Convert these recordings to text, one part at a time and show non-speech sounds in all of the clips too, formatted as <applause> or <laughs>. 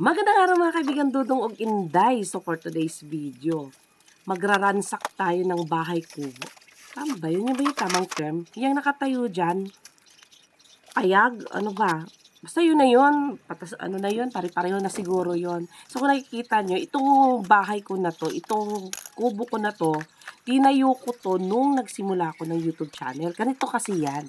Magandang araw mga kaibigan Dudong og Inday. So for today's video, magraransak tayo ng bahay kubo. Tama ba yun? Yun ba yung tamang term? Yung nakatayo dyan, payag, ano ba? Basta yun na yun. Patas, ano na yun? Pare-pareho na siguro yun. So kung nakikita nyo, itong bahay ko na to, itong kubo ko na to, tinayo ko to nung nagsimula ako ng YouTube channel. Ganito kasi yan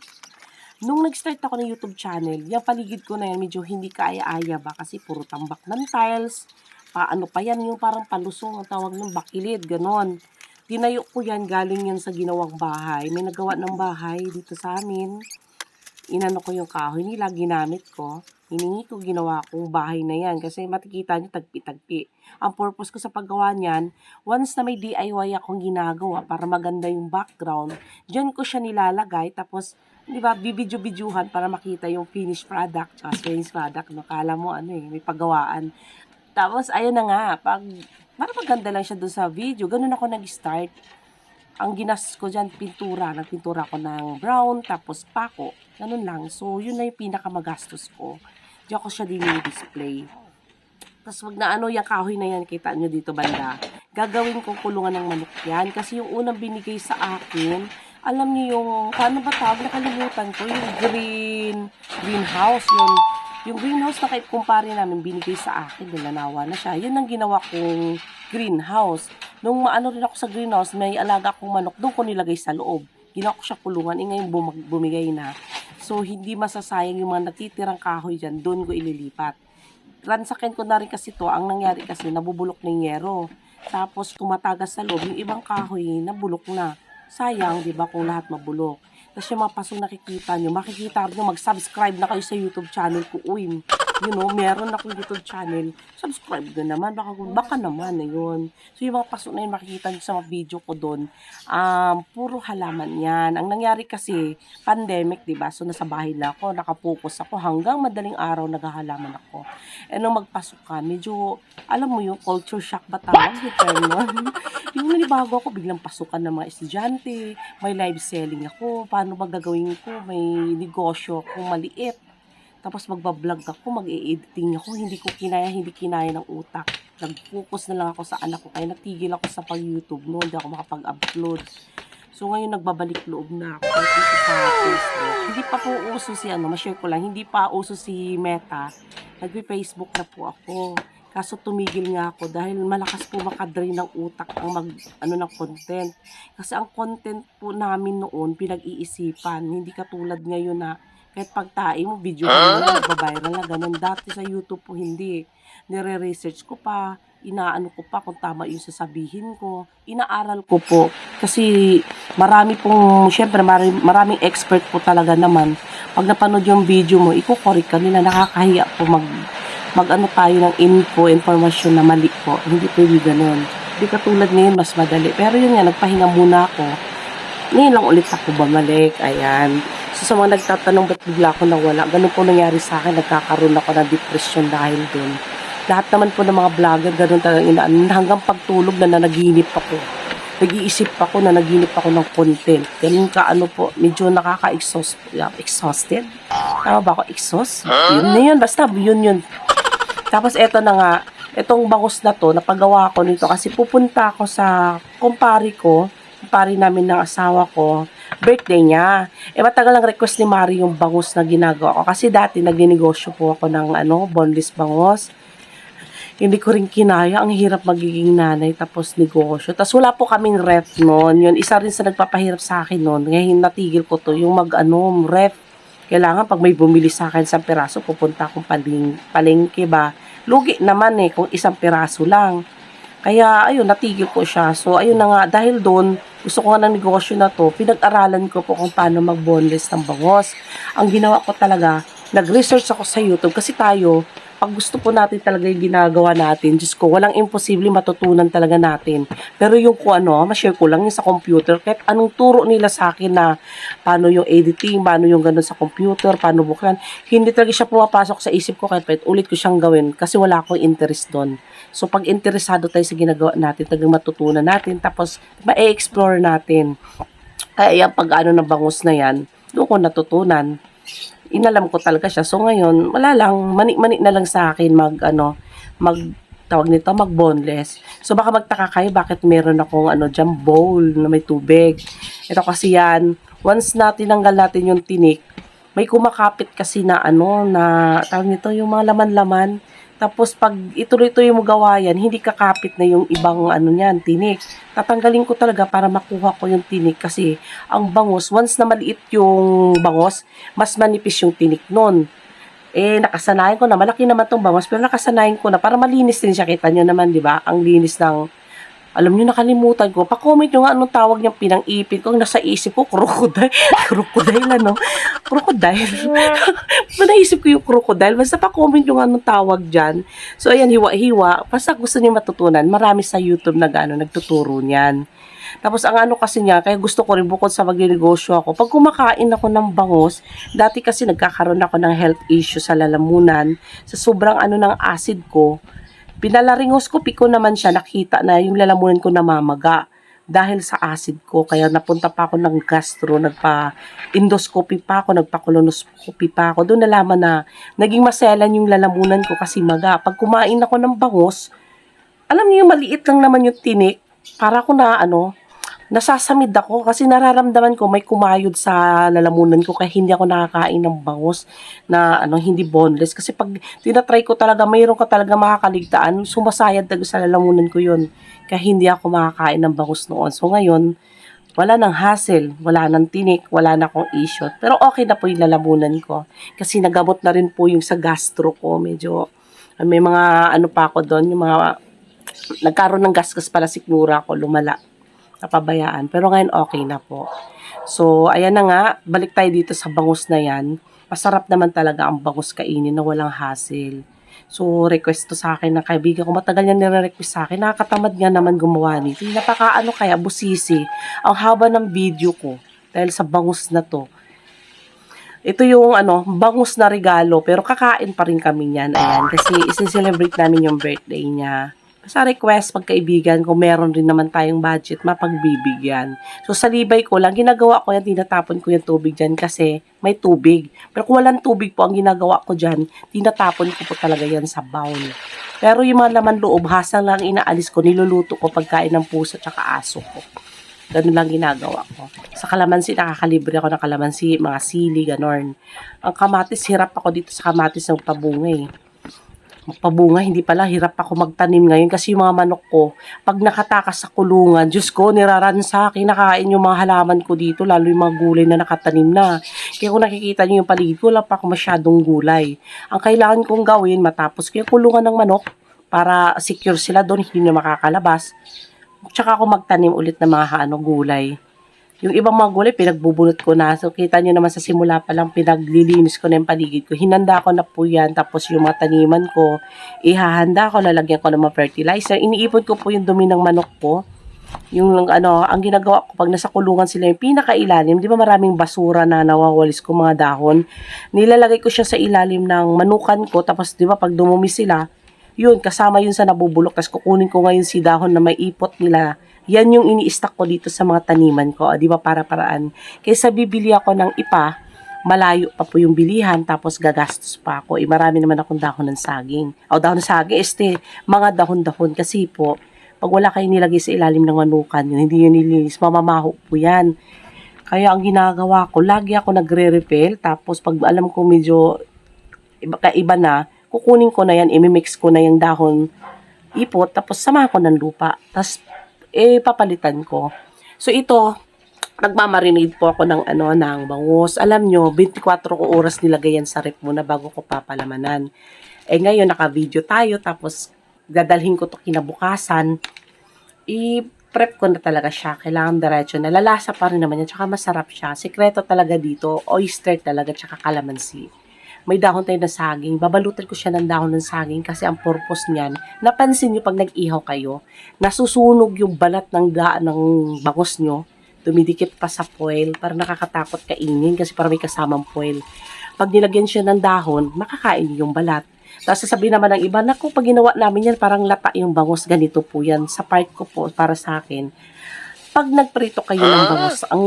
nung nag-start ako ng YouTube channel, yung paligid ko na yan, medyo hindi kaaya-aya ba kasi puro tambak ng tiles, paano pa yan, yung parang palusong ang tawag ng bakilid, ganon. Tinayo ko yan, galing yan sa ginawang bahay. May nagawa ng bahay dito sa amin. Inano ko yung kahoy nila, ginamit ko. Hiningi ko, ginawa kong bahay na yan. Kasi matikita nyo, tagpi-tagpi. Ang purpose ko sa paggawa niyan, once na may DIY akong ginagawa para maganda yung background, dyan ko siya nilalagay. Tapos, di ba, bibidyo-bidyuhan para makita yung finished product, tsaka finished product. No? Kala mo, ano eh, may paggawaan. Tapos, ayun na nga, pag, para maganda lang siya doon sa video, ganun ako nag-start. Ang ginas ko dyan, pintura. Nagpintura ko ng brown, tapos pako. Ganun lang. So, yun na yung pinakamagastos ko. Diyan ko siya din display. Tapos wag na ano, yung kahoy na yan, kita nyo dito banda. Gagawin kong kulungan ng manok yan. Kasi yung unang binigay sa akin, alam niyo yung, paano ba tawag, nakalimutan ko, yung green, greenhouse, yung, yung greenhouse na kay kumpare namin binigay sa akin, nilanawa na siya. Yun ang ginawa kong greenhouse. Nung maano rin ako sa greenhouse, may alaga akong manok, doon ko nilagay sa loob. Ginawa ko siya kulungan, eh ngayon bumag- bumigay na. So, hindi masasayang yung mga natitirang kahoy dyan, doon ko ililipat. Ransakin ko na rin kasi to, ang nangyari kasi, nabubulok na yung yero. Tapos, tumatagas sa loob, yung ibang kahoy, nabulok na. Sayang, di ba, kung lahat mabulok. Tapos yung mga pasong nakikita nyo, makikita nyo, mag-subscribe na kayo sa YouTube channel ko. Uy, you know, meron akong YouTube channel. Subscribe na naman. Baka, baka naman na yun. So yung mga pasok na yun, makikita nyo sa mga video ko doon. Um, puro halaman yan. Ang nangyari kasi, pandemic, di ba? So nasa bahay lang ako, nakapokus ako. Hanggang madaling araw, naghahalaman ako. E nung magpasok ka, medyo, alam mo yung culture shock ba tawag? <laughs> Yung nanibago ako, biglang pasukan ng mga estudyante, may live selling ako, paano ba gagawin ko, may negosyo akong maliit. Tapos magbablog ako, mag-editing ako, hindi ko kinaya, hindi kinaya ng utak. Nag-focus na lang ako sa anak ko, kaya natigil ako sa pag-YouTube no, hindi ako makapag-upload. So ngayon nagbabalik loob na ako dito sa Facebook. Hindi pa po uso si ano, ma-share ko lang, hindi pa uso si Meta. Nagpe-Facebook na po ako. Kaso tumigil nga ako dahil malakas po makadrain ng utak ang mag, ano ng content. Kasi ang content po namin noon, pinag-iisipan. Hindi katulad ngayon na kahit pagtae mo, video mo na, nagbabiral na, ganun. Dati sa YouTube po, hindi. Nire-research ko pa, inaano ko pa kung tama yung sasabihin ko. Inaaral ko po. Kasi marami pong, syempre marami, maraming expert po talaga naman. Pag napanood yung video mo, iko-correct ka nila, nakakahiya po mag mag-ano tayo ng info, informasyon na mali po. Hindi pwede ganun. Hindi katulad ngayon, mas madali. Pero yun nga, nagpahinga muna ako. Ngayon lang ulit ako bumalik. Ayan. So sa mga nagtatanong ba't bigla ako nawala, ganun po nangyari sa akin. Nagkakaroon ako ng depression dahil dun. Lahat naman po ng mga vlogger, ganun talaga inaan. Hanggang pagtulog na nanaginip ako. Nag-iisip ako na naginip ako ng content. Ganun ka ano po, medyo nakaka-exhaust, exhausted. Tama ba ako? Exhaust? Yun na yun. Basta yun yun. Tapos eto na nga, itong bangus na to, napagawa ko nito kasi pupunta ako sa kumpari ko, kumpari namin ng asawa ko, birthday niya. Eh matagal ang request ni Mari yung bangus na ginagawa ko kasi dati nagninegosyo po ako ng ano, boneless bangus. Hindi ko rin kinaya, ang hirap magiging nanay tapos negosyo. Tapos wala po kaming ref noon. Yun, isa rin sa nagpapahirap sa akin noon. Ngayon natigil ko to, yung mag ano, ref kailangan pag may bumili sa akin sa piraso, pupunta akong paling, palengke ba. Lugi naman eh kung isang piraso lang. Kaya ayun, natigil ko siya. So ayun na nga, dahil doon, gusto ko nga ng negosyo na to, pinag-aralan ko po kung paano mag-boneless ng bangos. Ang ginawa ko talaga, nag-research ako sa YouTube kasi tayo, pag gusto po natin talaga yung ginagawa natin, Diyos ko, walang imposible matutunan talaga natin. Pero yung kung ano, ma-share ko lang yung sa computer, kahit anong turo nila sa akin na paano yung editing, paano yung ganun sa computer, paano bukan, hindi talaga siya pumapasok sa isip ko kahit kahit ulit ko siyang gawin kasi wala akong interest doon. So pag interesado tayo sa ginagawa natin, talagang matutunan natin, tapos ma-explore natin. Kaya yung pag ano ng bangus na yan, doon ko natutunan inalam ko talaga siya. So ngayon, wala lang, mani-mani na lang sa akin mag ano. mag tawag nito, mag-boneless. So baka magtaka kayo bakit meron akong ano dyan, bowl na may tubig. Ito kasi yan, once na tinanggal natin yung tinik, may kumakapit kasi na ano, na tawag nito, yung mga laman-laman. Tapos pag ituloy-tuloy mo gawa yan, hindi kakapit na yung ibang ano niyan, tinik. Tatanggalin ko talaga para makuha ko yung tinik kasi ang bangos, once na maliit yung bangos, mas manipis yung tinik nun. Eh nakasanayan ko na malaki naman tong bangos pero nakasanayan ko na para malinis din siya. Kita nyo naman di ba? Ang linis ng alam nyo nakalimutan ko. Pa-comment nyo nga anong tawag niyang pinang-ipit ko. Ang nasa isip ko crocodile. <laughs> Crocodile ano? Crocodile. <laughs> Naisip ko yung crocodile. Basta pa-comment nyo nga anong tawag dyan. So ayan hiwa-hiwa. Basta gusto nyo matutunan marami sa youtube na gano nagtuturo niyan. Tapos ang ano kasi niya, kaya gusto ko rin bukod sa magnegosyo ako, pag kumakain ako ng bangus, dati kasi nagkakaroon ako ng health issue sa lalamunan, sa sobrang ano ng acid ko, pinalaringoscopy ko naman siya, nakita na yung lalamunan ko namamaga dahil sa acid ko. Kaya napunta pa ako ng gastro, nagpa-endoscopy pa ako, nagpa-colonoscopy pa ako. Doon nalaman na naging maselan yung lalamunan ko kasi maga. Pag kumain ako ng bangus, alam niyo maliit lang naman yung tinik, para ko na ano, nasasamid ako kasi nararamdaman ko may kumayod sa lalamunan ko kaya hindi ako nakakain ng bangus na ano hindi boneless kasi pag tinatry ko talaga mayroon ka talaga makakaligtaan sumasayad talaga sa lalamunan ko yun kaya hindi ako makakain ng bangus noon so ngayon wala nang hassle, wala nang tinik, wala na akong issue. Pero okay na po yung lalamunan ko. Kasi nagamot na rin po yung sa gastro ko. Medyo, may mga ano pa ako doon, yung mga, nagkaroon ng gasgas pala sikmura ko, lumala napabayaan. Pero ngayon okay na po. So, ayan na nga, balik tayo dito sa bangus na yan. Masarap naman talaga ang bangus kainin na walang hassle. So, request to sa akin ng kaibigan ko. Matagal niya nire-request sa akin. Nakakatamad nga naman gumawa nito. Napaka ano kaya, busisi. Ang haba ng video ko. Dahil sa bangus na to. Ito yung ano, bangus na regalo. Pero kakain pa rin kami niyan. Ayan. Kasi isi-celebrate namin yung birthday niya sa request, pagkaibigan, kung meron rin naman tayong budget, mapagbibigyan. So, sa libay ko lang, ginagawa ko yan, tinatapon ko yung tubig dyan kasi may tubig. Pero kung walang tubig po, ang ginagawa ko dyan, tinatapon ko po talaga yan sa bowl. Pero yung mga laman loob, hasang lang inaalis ko, niluluto ko pagkain ng pusa at aso ko. Ganun lang ginagawa ko. Sa kalamansi, nakakalibre ako ng kalamansi, mga sili, ganon. Ang kamatis, hirap ako dito sa kamatis ng pabungay. Eh magpabunga, hindi pala hirap ako magtanim ngayon kasi yung mga manok ko, pag nakatakas sa kulungan, Diyos ko, niraransa, kinakain yung mga halaman ko dito, lalo yung mga gulay na nakatanim na. Kaya kung nakikita niyo yung paligid ko, wala pa ako masyadong gulay. Ang kailangan kong gawin, matapos ko yung kulungan ng manok, para secure sila doon, hindi na makakalabas. Tsaka ako magtanim ulit ng mga ano, gulay. Yung ibang mga gulay, pinagbubunot ko na. So, kita nyo naman sa simula pa lang, pinaglilinis ko na yung paligid ko. Hinanda ko na po yan. Tapos yung mga taniman ko, ihahanda ko, lalagyan ko ng mga fertilizer. Iniipon ko po yung dumi ng manok ko. Yung ano, ang ginagawa ko, pag nasa kulungan sila, yung pinakailalim, di ba maraming basura na nawawalis ko mga dahon. Nilalagay ko siya sa ilalim ng manukan ko. Tapos, di ba, pag dumumi sila, yun, kasama yun sa nabubulok. Tapos kukunin ko ngayon si dahon na may ipot nila yan yung ini-stack ko dito sa mga taniman ko, di ba para paraan. Kaysa bibili ako ng ipa, malayo pa po yung bilihan, tapos gagastos pa ako. Eh, marami naman akong dahon ng saging. O dahon ng saging, este, mga dahon-dahon. Kasi po, pag wala kayo nilagay sa ilalim ng manukan, yun, hindi yun nilinis, mamamaho po yan. Kaya ang ginagawa ko, lagi ako nagre-repel, tapos pag alam ko medyo iba, kaiba na, kukunin ko na yan, imimix ko na yung dahon ipot, tapos sama ko ng lupa. Tapos eh papalitan ko. So ito, nagmamarinade po ako ng ano ng bangus. Alam nyo, 24 ko oras nilagay yan sa rep muna bago ko papalamanan. Eh ngayon naka-video tayo tapos dadalhin ko to kinabukasan. I-prep ko na talaga siya. Kailangan diretso na. Lalasa pa rin naman yan. Tsaka masarap siya. Sekreto talaga dito. Oyster talaga. Tsaka kalamansi may dahon tayo ng saging. Babalutan ko siya ng dahon ng saging kasi ang purpose niyan, napansin niyo pag nag-ihaw kayo, nasusunog yung balat ng daan ng bangus nyo, dumidikit pa sa foil para nakakatakot kainin kasi para may kasamang foil. Pag nilagyan siya ng dahon, makakain yung balat. Tapos sasabihin naman ng iba, naku, pag ginawa namin yan, parang lata yung bangus, ganito po yan. Sa part ko po, para sa akin, pag nagprito kayo ng bangus, ang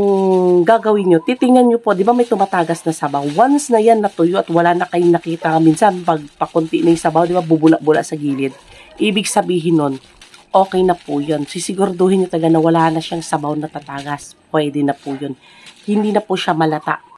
gagawin nyo, titingnan nyo po, di ba may tumatagas na sabaw? Once na yan natuyo at wala na kayong nakita, minsan pag pakunti na yung sabaw, di ba bubula-bula sa gilid. Ibig sabihin nun, okay na po yun. Sisigurduhin nyo talaga na wala na siyang sabaw na tatagas. Pwede na po yun. Hindi na po siya malata.